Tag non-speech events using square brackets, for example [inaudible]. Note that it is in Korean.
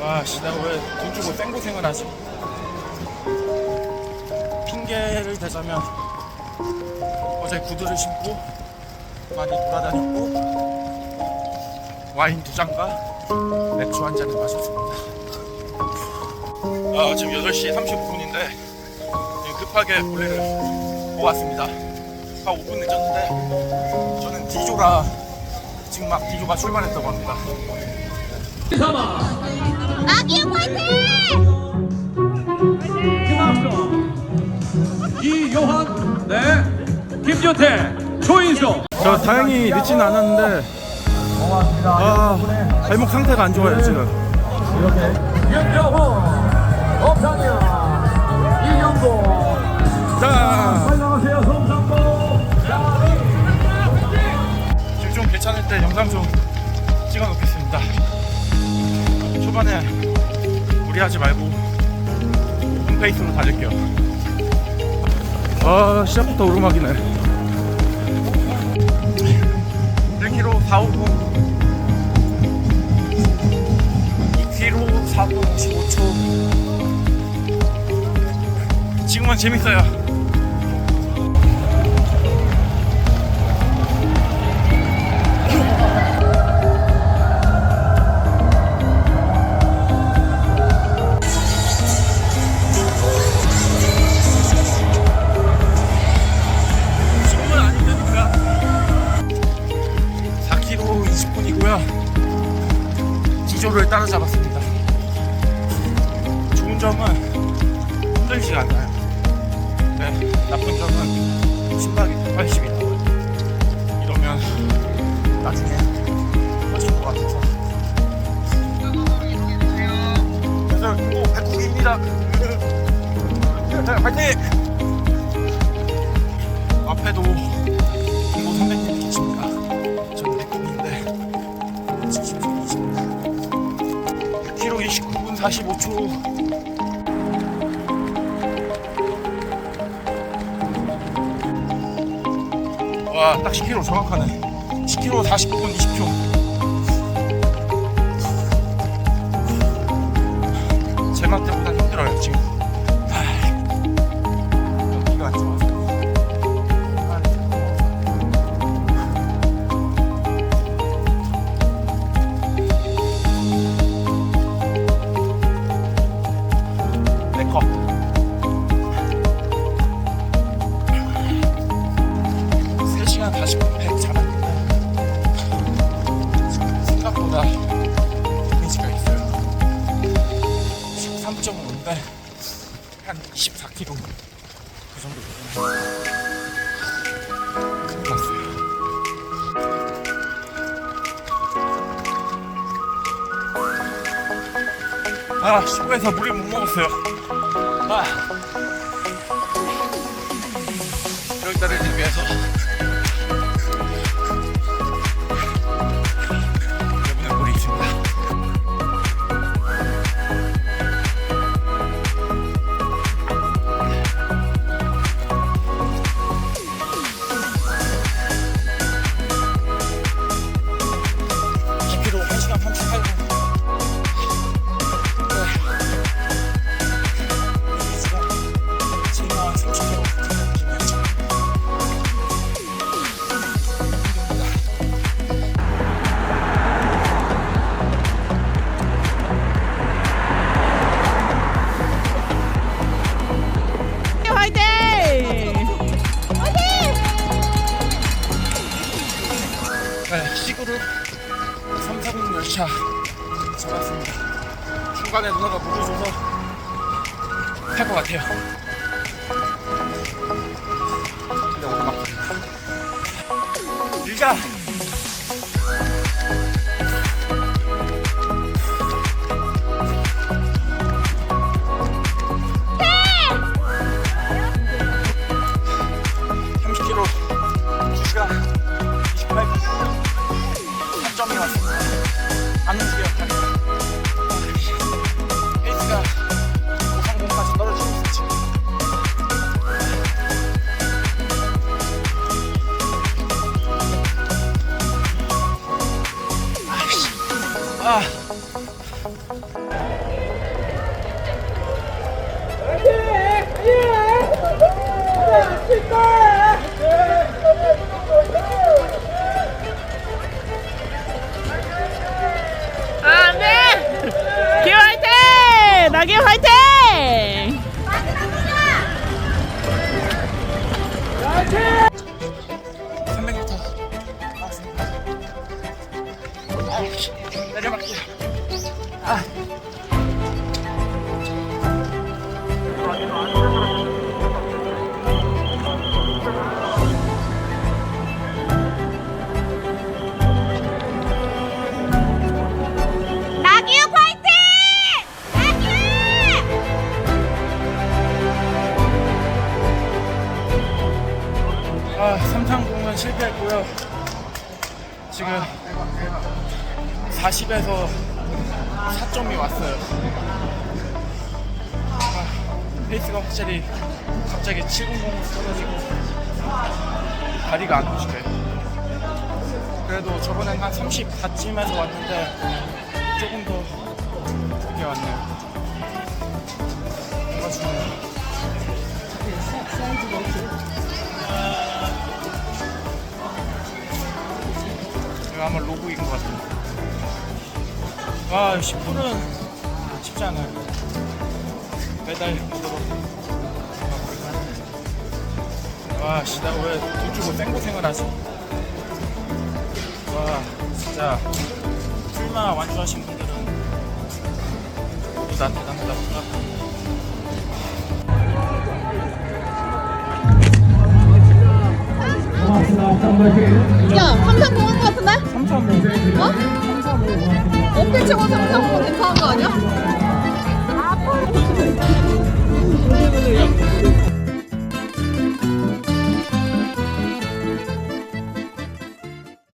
와, 씨, 내가 왜돈 주고 생고생을 하지? 핑계를 대자면 어제 구두를 신고 많이 돌아다녔고 와인 두 잔과 맥주 한 잔을 마셨습니다. 아, 지금 8시 35분인데 급하게 볼래를 보고 왔습니다. 한 5분 늦었는데 저는 D조라 지금 막 D조가 출발했다고 합니다. 아기 화이팅! 이요한, 네, 김준태, 조인수. 저 다행히 늦지는 않았는데 아 발목 상태가 안 좋아요 지금 윤정호, 엄상현, 이영도. 자 안녕하세요, 송상도. 지금 좀 괜찮을 때 영상 좀 찍어 놓겠습니다 초반에 무리하지 말고 홈페이스로 달릴게요. 아 시작부터 오르막이네. 1km 450 2km 4분 55초. 지금은 재밌어요 기조를 따라잡았습니다. 좋은 점은 힘들지가 않아요. 네, 나쁜 점은 심박이 180이 나와요 이러면 나중에 터질 것 같아서. 그래서 오 백국입니다. 네, [laughs] 화이팅! 앞에도 45초 와, 딱 10km 정확하네. 10km 49분 20초. 아, 시골에서 물을 못 먹었어요. 아. 여기 따르기 위해서. 중간에 누나가 물을 줘서 탈것 같아요. 근데! あーね気を吐いて。投げを吐いて。 아, 삼창공은 실패했고요. 지금 40에서 4점이 왔어요. 아, 페이스가 확실히 갑자기 700으로 떨어지고 다리가 안 움직여요. 그래도 저번엔 한 34쯤에서 왔는데 조금 더 늦게 왔네요. 아마 로고인 것 같은데. 와, 10분은 쉽지 않아요. 매달 보도록 와, 씨, 나왜돈 주고 생고생을 하지? 와, 진짜 풀마 완주하신 분들은 모두 다 대단하다. 야, 삼삼공 한거 같은데? 삼삼오. 어?